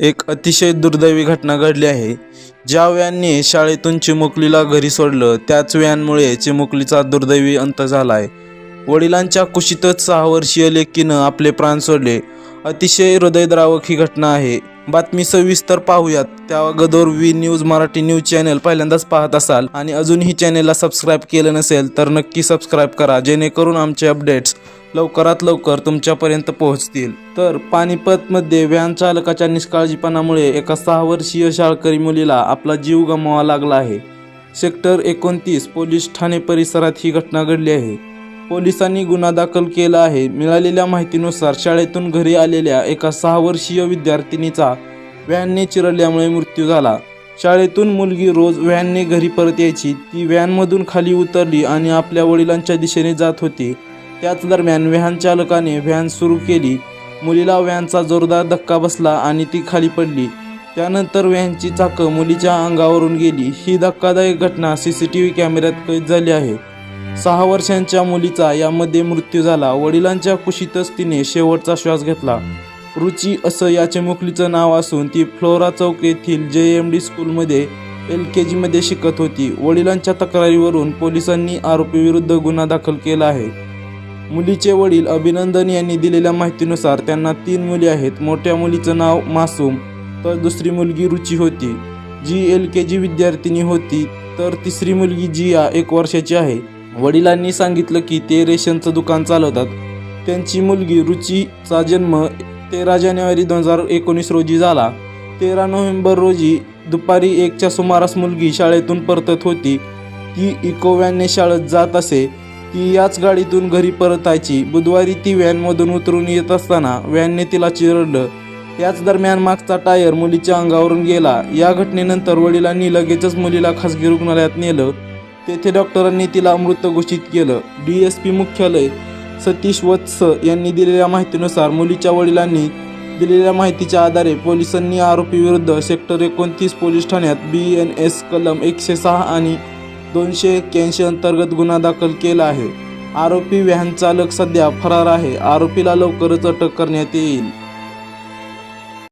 एक अतिशय दुर्दैवी घटना घडली आहे. ज्या व्हॅनने शाळेतून चिमुकलीला घरी सोडलं त्याच व्हॅनमुळे चिमुकलीचा दुर्दैवी अंत झाला आहे वडिलांच्या कुशीतच सहा वर्षीय लेकीनं आपले प्राण सोडले. अतिशय हृदयद्रावक ही घटना आहे. बातमी सविस्तर पाहूयात. त्या अगोदर V news Marathi news channel पहिल्यांदाच पाहत असाल आणि अजूनही चॅनेलला सबस्क्राईब केलं नसेल तर नक्की सबस्क्राईब करा जेणेकरून आमचे अपडेट्स लवकरात लवकर तुमच्यापर्यंत पोहोचतील. तर पानिपतमध्ये व्हॅन चालकाच्या निष्काळजीपणामुळे एका सहा वर्षीय शाळकरी मुलीला आपला जीव गमावा लागला आहे. सेक्टर एकोणतीस पोलीस ठाणे परिसरात ही घटना घडली आहे. पोलिसांनी गुन्हा दाखल केला आहे. मिळालेल्या माहितीनुसार शाळेतून घरी आलेल्या एका सहा वर्षीय विद्यार्थिनीचा व्हॅनने चिरडल्यामुळे मृत्यू झाला. शाळेतून मुलगी रोज व्हॅनने घरी परत यायची. ती व्हॅनमधून खाली उतरली आणि आपल्या वडिलांच्या दिशेने जात होती. त्याच दरम्यान व्हॅन चालकाने व्हॅन सुरू केली. मुलीला व्हॅनचा जोरदार धक्का बसला आणि ती खाली पडली. त्यानंतर व्हॅनची चाकं मुलीच्या अंगावरून गेली. ही धक्कादायक घटना सी सी टी व्ही कॅमेऱ्यात कैद झाली आहे. सहा वर्षांच्या मुलीचा यामध्ये मृत्यू झाला. वडिलांच्या कुशीतच तिने शेवटचा श्वास घेतला. रुची असं या चिमुकलीचं नाव असून ती फ्लोरा चौक येथील जे एम डी स्कूलमध्ये एल के जीमध्ये शिकत होती. वडिलांच्या तक्रारीवरून पोलिसांनी आरोपीविरुद्ध गुन्हा दाखल केला आहे. मुलीचे वडील अभिनंदन यांनी दिलेल्या माहितीनुसार त्यांना तीन मुली आहेत. मोठ्या मुलीचं नाव मासूम तर दुसरी मुलगी रुची होती. जी एल के जी विद्यार्थिनी होती तर तिसरी मुलगी जिया एक वर्षाची आहे. वडिलांनी सांगितलं की ते रेशनचं दुकान चालवतात. त्यांची मुलगी रुचीचा जन्म तेरा जानेवारी दोन हजार एकोणीस रोजी झाला. तेरा नोव्हेंबर रोजी दुपारी एकच्या सुमारास मुलगी शाळेतून परतत होती. ती इको व्हॅनने शाळेत जात असे. ती याच गाडीतून घरी परतायची. बुधवारी ती व्हॅनमधून उतरून येत असताना व्हॅनने तिला चिरडलं. याच दरम्यान मागचा टायर मुलीच्या अंगावरून गेला. या घटनेनंतर वडिलांनी लगेचच मुलीला खासगी रुग्णालयात नेलं. तेथे डॉक्टरांनी तिला मृत घोषित केलं. डी एस पी मुख्यालय सतीश वत्स यांनी दिलेल्या माहितीनुसार मुलीच्या वडिलांनी दिलेल्या माहितीच्या आधारे पोलिसांनी आरोपीविरुद्ध सेक्टर एकोणतीस पोलीस ठाण्यात बी एन एस कलम एकशे सहा आणि दोनशे एक्क्याऐंशी अंतर्गत गुन्हा दाखल केला आहे. आरोपी व्हॅन चालक सध्या फरार आहे. आरोपीला लवकरच अटक करण्यात येईल.